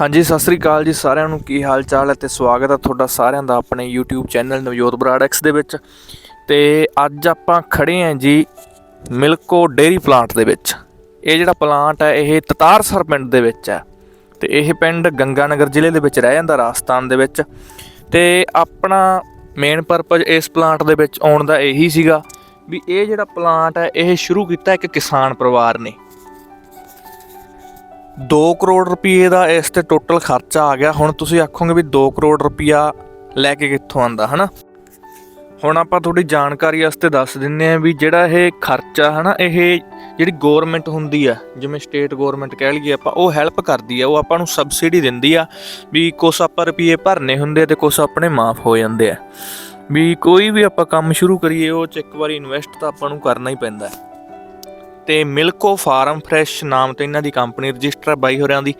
ਹਾਂਜੀ, ਸਤਿ ਸ੍ਰੀ ਅਕਾਲ ਜੀ ਸਾਰਿਆਂ ਨੂੰ। ਕੀ ਹਾਲ ਚਾਲ ਹੈ ਤੇ ਸਵਾਗਤ ਹੈ ਤੁਹਾਡਾ ਸਾਰਿਆਂ ਦਾ ਆਪਣੇ YouTube ਚੈਨਲ ਨਵਜੋਤ ਬਰਾੜੈਕਸ ਦੇ ਵਿੱਚ। ਤੇ ਅੱਜ ਆਪਾਂ ਖੜੇ ਆਂ ਜੀ ਮਿਲਕੋ ਡੇਰੀ ਪਲਾਂਟ ਦੇ ਵਿੱਚ। ਇਹ ਜਿਹੜਾ ਪਲਾਂਟ ਹੈ, ਇਹ ਤਤਾਰਸਰ ਪਿੰਡ ਦੇ ਵਿੱਚ ਹੈ। ਤੇ ਇਹ ਪਿੰਡ ਗੰਗਾਨਗਰ ਜ਼ਿਲ੍ਹੇ ਦੇ ਵਿੱਚ ਰਹਿ ਜਾਂਦਾ, ਰਾਜਸਥਾਨ ਦੇ ਵਿੱਚ। ਤੇ ਆਪਣਾ ਮੇਨ ਪਰਪਸ ਇਸ ਪਲਾਂਟ ਦੇ ਵਿੱਚ ਆਉਣ ਦਾ ਇਹੀ ਸੀਗਾ ਵੀ ਇਹ ਜਿਹੜਾ ਪਲਾਂਟ ਹੈ, ਇਹ ਸ਼ੁਰੂ ਕੀਤਾ ਇੱਕ ਕਿਸਾਨ ਪਰਿਵਾਰ ਨੇ। 2 ਕਰੋੜ ਰੁਪਏ ਦਾ ਇਸ ਤੇ ਟੋਟਲ ਖਰਚਾ ਆ ਗਿਆ। ਹੁਣ ਤੁਸੀਂ ਆਖੋਗੇ ਵੀ 2 ਕਰੋੜ ਰੁਪਿਆ ਲੈ ਕੇ ਕਿੱਥੋਂ ਆਂਦਾ ਹਨਾ? ਹੁਣ ਆਪਾਂ ਥੋੜੀ ਜਾਣਕਾਰੀ ਵਾਸਤੇ ਦੱਸ ਦਿੰਨੇ ਆ ਵੀ ਜਿਹੜਾ ਇਹ ਖਰਚਾ, ਹਨਾ, ਇਹ ਜਿਹੜੀ ਗਵਰਨਮੈਂਟ ਹੁੰਦੀ ਆ, ਜਿਵੇਂ ਸਟੇਟ ਗਵਰਨਮੈਂਟ ਕਹਿ ਲਈਏ ਆਪਾਂ, ਉਹ ਹੈਲਪ ਕਰਦੀ ਆ, ਉਹ ਆਪਾਂ ਨੂੰ ਸਬਸਿਡੀ ਦਿੰਦੀ ਆ ਵੀ ਕੁਛ ਆਪਾਂ ਰੁਪਏ ਭਰਨੇ ਹੁੰਦੇ ਆ ਤੇ ਕੁਛ ਆਪਣੇ ਮਾਫ ਹੋ ਜਾਂਦੇ ਆ। ਵੀ ਕੋਈ ਵੀ ਆਪਾਂ ਕੰਮ ਸ਼ੁਰੂ ਕਰੀਏ, ਉਹ ਚ ਇੱਕ ਵਾਰੀ ਇਨਵੈਸਟ ਤਾਂ ਆਪਾਂ ਨੂੰ ਕਰਨਾ ਹੀ ਪੈਂਦਾ। ਹੈ ਤੇ ਮਿਲਕੋ ਫਾਰਮ ਫਰੈਸ਼ ਨਾਮ ਤੇ ਇਹਨਾਂ ਦੀ ਕੰਪਨੀ ਰਜਿਸਟਰ ਬਾਈ ਹੋਰਿਆਂ ਦੀ।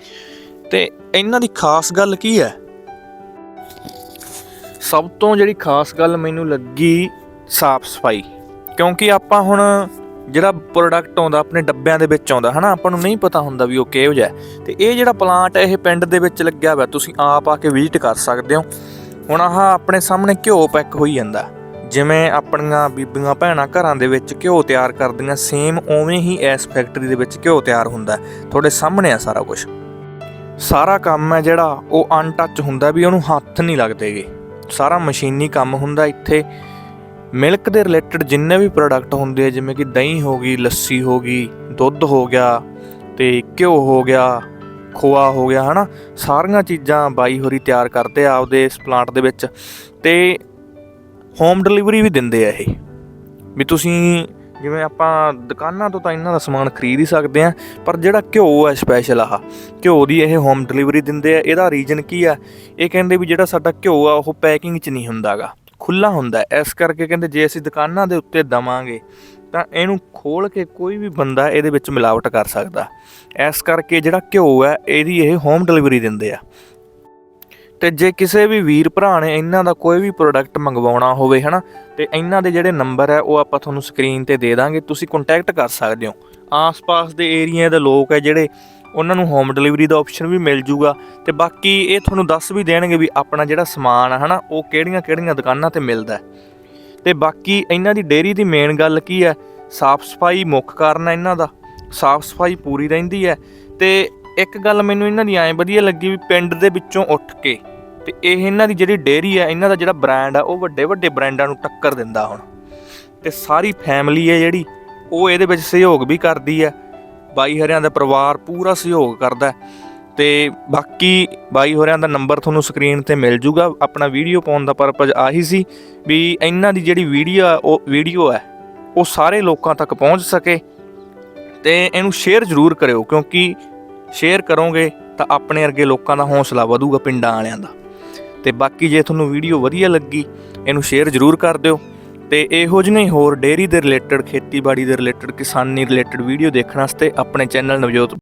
ਤੇ ਇਹਨਾਂ ਦੀ ਖਾਸ ਗੱਲ ਕੀ ਹੈ? ਸਭ ਤੋਂ ਜਿਹੜੀ ਖਾਸ ਗੱਲ ਮੈਨੂੰ ਲੱਗੀ ਸਾਫ਼ ਸਫ਼ਾਈ। ਕਿਉਂਕਿ ਆਪਾਂ ਹੁਣ ਜਿਹੜਾ ਪ੍ਰੋਡਕਟ ਆਉਂਦਾ ਆਪਣੇ ਡੱਬਿਆਂ ਦੇ ਵਿੱਚ ਆਉਂਦਾ, ਹਨਾ? ਆਪਾਂ ਨੂੰ ਨਹੀਂ ਪਤਾ ਹੁੰਦਾ ਵੀ ਉਹ ਕਿਹੋ ਜਿਹਾ ਹੈ। ਤੇ ਇਹ ਜਿਹੜਾ ਪਲਾਂਟ ਇਹ ਪਿੰਡ ਦੇ ਵਿੱਚ ਲੱਗਿਆ ਹੋਇਆ। ਤੁਸੀਂ ਆਪ ਆ ਕੇ ਵਿਜ਼ਿਟ ਕਰ ਸਕਦੇ ਹੋ। ਹੁਣ ਆਹ ਆਪਣੇ ਸਾਹਮਣੇ ਘਿਓ ਪੈਕ ਹੋਈ ਜਾਂਦਾ। ਜਿਵੇਂ ਆਪਣੀਆਂ ਬੀਬੀਆਂ ਭੈਣਾਂ ਘਰਾਂ ਦੇ ਵਿੱਚ ਘਿਓ ਤਿਆਰ ਕਰਦੀਆਂ ਸੇਮ ਉਵੇਂ ਹੀ ਇਸ ਫੈਕਟਰੀ ਦੇ ਵਿੱਚ ਘਿਓ ਤਿਆਰ ਹੁੰਦਾ ਤੁਹਾਡੇ ਸਾਹਮਣੇ ਆ ਸਾਰਾ ਕੁਝ ਸਾਰਾ ਕੰਮ ਹੈ ਜਿਹੜਾ ਉਹ ਅਨਟੱਚ ਹੁੰਦਾ ਵੀ ਉਹਨੂੰ ਹੱਥ ਨਹੀਂ ਲੱਗਦੇਗੇ। ਸਾਰਾ ਮਸ਼ੀਨੀ ਕੰਮ ਹੁੰਦਾ ਇੱਥੇ। ਮਿਲਕ ਦੇ ਰਿਲੇਟਡ ਜਿੰਨੇ ਵੀ ਪ੍ਰੋਡਕਟ ਹੁੰਦੇ ਆ, ਜਿਵੇਂ ਕਿ ਦਹੀਂ ਹੋ ਗਈ, ਲੱਸੀ ਹੋ ਗਈ, ਦੁੱਧ ਹੋ ਗਿਆ ਤੇ ਘਿਓ ਹੋ ਗਿਆ, ਖੋਆ ਹੋ ਗਿਆ, ਹਨਾ? ਸਾਰੀਆਂ ਚੀਜ਼ਾਂ ਬਾਈ ਹੋਰੀ ਤਿਆਰ ਕਰਦੇ ਆ ਆਪਦੇ ਇਸ ਪਲਾਂਟ ਦੇ ਵਿੱਚ। ਤੇ ਹੋਮ ਡਿਲੀਵਰੀ ਵੀ ਦਿੰਦੇ ਆ ਇਹ। ਵੀ ਤੁਸੀਂ ਜਿਵੇਂ ਆਪਾਂ ਦੁਕਾਨਾਂ ਤੋਂ ਤਾਂ ਇਹਨਾਂ ਦਾ ਸਮਾਨ ਖਰੀਦ ਹੀ ਸਕਦੇ ਆ ਪਰ ਜਿਹੜਾ ਘਿਓ ਹੈ ਸਪੈਸ਼ਲ ਆਹ, ਘਿਓ ਦੀ ਇਹ ਹੋਮ ਡਿਲੀਵਰੀ ਦਿੰਦੇ ਆ, ਇਹਦਾ ਰੀਜਨ ਕੀ ਆ? ਇਹ ਕਹਿੰਦੇ ਵੀ ਜਿਹੜਾ ਸਾਡਾ ਘਿਓ ਆ, ਉਹ ਪੈਕਿੰਗ 'ਚ ਨਹੀਂ ਹੁੰਦਾਗਾ ਖੁੱਲਾ ਹੁੰਦਾ ਇਸ ਕਰਕੇ ਕਹਿੰਦੇ ਜੇ ਅਸੀਂ ਦੁਕਾਨਾਂ ਦੇ ਉੱਤੇ ਦਵਾਂਗੇ, ਤਾਂ ਇਹਨੂੰ ਖੋਲ ਕੇ ਕੋਈ ਵੀ ਬੰਦਾ ਇਹਦੇ ਵਿੱਚ ਮਿਲਾਵਟ ਕਰ ਸਕਦਾ। ਇਸ ਕਰਕੇ ਜਿਹੜਾ ਘਿਓ ਹੈ ਇਹਦੀ ਇਹ ਹੋਮ ਡਿਲੀਵਰੀ ਦਿੰਦੇ ਆ। ਤੇ ਜੇ ਕਿਸੇ ਵੀ ਵੀਰ ਭਰਾ ਨੇ ਇਹਨਾਂ ਦਾ ਕੋਈ ਵੀ ਪ੍ਰੋਡਕਟ ਮੰਗਵਾਉਣਾ ਹੋਵੇ, ਹਨਾ, ਤੇ ਇਹਨਾਂ ਦੇ ਜਿਹੜੇ ਨੰਬਰ ਹੈ, ਉਹ ਆਪਾਂ ਤੁਹਾਨੂੰ ਸਕਰੀਨ ਤੇ ਦੇ ਦਾਂਗੇ, ਤੁਸੀਂ ਕੰਟੈਕਟ ਕਰ ਸਕਦੇ ਹੋ ਆਸ-ਪਾਸ ਦੇ ਏਰੀਆ ਦੇ ਲੋਕ ਹੈ ਜਿਹੜੇ, ਉਹਨਾਂ ਨੂੰ ਹੋਮ ਡਿਲੀਵਰੀ ਦਾ ਆਪਸ਼ਨ ਵੀ ਮਿਲ ਜੂਗਾ, ਤੇ ਬਾਕੀ ਇਹ ਤੁਹਾਨੂੰ ਦੱਸ ਵੀ ਦੇਣਗੇ ਵੀ ਆਪਣਾ ਜਿਹੜਾ ਸਮਾਨ ਹੈ ਹਨਾ, ਉਹ ਕਿਹੜੀਆਂ-ਕਿਹੜੀਆਂ ਦੁਕਾਨਾਂ ਤੇ ਮਿਲਦਾ ਹੈ। ਤੇ ਬਾਕੀ ਇਹਨਾਂ ਦੀ ਡੇਅਰੀ ਦੀ ਮੇਨ ਗੱਲ ਕੀ ਹੈ, ਸਾਫ਼ ਸਫ਼ਾਈ ਮੁੱਖ ਕਾਰਨ ਹੈ ਇਹਨਾਂ ਦਾ, ਸਾਫ਼ ਸਫ਼ਾਈ ਪੂਰੀ ਰਹਿੰਦੀ ਹੈ, ਤੇ ਇੱਕ ਗੱਲ ਮੈਨੂੰ ਇਹਨਾਂ ਦੀ ਐਂ ਵਧੀਆ ਲੱਗੀ ਵੀ ਪਿੰਡ ਦੇ ਵਿੱਚੋਂ ਉੱਠ ਕੇ ਤੇ ਇਹ ਇਹਨਾਂ ਦੀ ਜਿਹੜੀ ਡੇਅਰੀ ਹੈ ਇਹਨਾਂ ਦਾ ਜਿਹੜਾ ਬ੍ਰਾਂਡ ਆ, ਉਹ ਵੱਡੇ ਵੱਡੇ ਬ੍ਰਾਂਡਾਂ ਨੂੰ ਟੱਕਰ ਦਿੰਦਾ ਹੁਣ। ਤੇ ਸਾਰੀ ਫੈਮਿਲੀ ਹੈ ਜਿਹੜੀ, ਉਹ ਇਹਦੇ ਵਿੱਚ ਸਹਿਯੋਗ ਵੀ ਕਰਦੀ ਹੈ ਬਾਈ ਹਰਿਆਂ ਦਾ ਪਰਿਵਾਰ ਪੂਰਾ ਸਹਿਯੋਗ ਕਰਦਾ। ਹੈ। ਤੇ ਬਾਕੀ ਬਾਈ ਹੋਰਿਆਂ ਦਾ ਨੰਬਰ ਤੁਹਾਨੂੰ ਸਕਰੀਨ ਤੇ ਮਿਲ ਜੂਗਾ। ਆਪਣਾ ਵੀਡੀਓ ਪਾਉਣ ਦਾ ਪਰਪਸ ਆਹੀ ਸੀ ਵੀ ਇਹਨਾਂ ਦੀ ਜਿਹੜੀ ਵੀਡੀਓ ਆ, ਉਹ ਵੀਡੀਓ ਹੈ ਉਹ ਸਾਰੇ ਲੋਕਾਂ ਤੱਕ ਪਹੁੰਚ ਸਕੇ। ਤੇ ਇਹਨੂੰ ਸ਼ੇਅਰ ਜ਼ਰੂਰ ਕਰਿਓ, ਕਿਉਂਕਿ ਸ਼ੇਅਰ ਕਰੋਗੇ ਤਾਂ ਆਪਣੇ ਵਰਗੇ ਲੋਕਾਂ ਦਾ ਹੌਸਲਾ ਵਧੂਗਾ ਪਿੰਡਾਂ ਵਾਲਿਆਂ ਦਾ। ਤੇ ਬਾਕੀ ਜੇ ਤੁਹਾਨੂੰ ਵੀਡੀਓ ਵਧੀਆ ਲੱਗੀ, ਇਹਨੂੰ ਸ਼ੇਅਰ ਜ਼ਰੂਰ ਕਰ ਦਿਓ। ਤੇ ਇਹੋ ਜਿਹੇ ਹੀ ਹੋਰ ਡੇਅਰੀ ਦੇ ਰਿਲੇਟਡ ਖੇਤੀਬਾੜੀ ਦੇ ਰਿਲੇਟਡ ਕਿਸਾਨੀ ਰਿਲੇਟਡ ਵੀਡੀਓ ਦੇਖਣ ਵਾਸਤੇ ਆਪਣੇ ਚੈਨਲ ਨਵਜੋਤ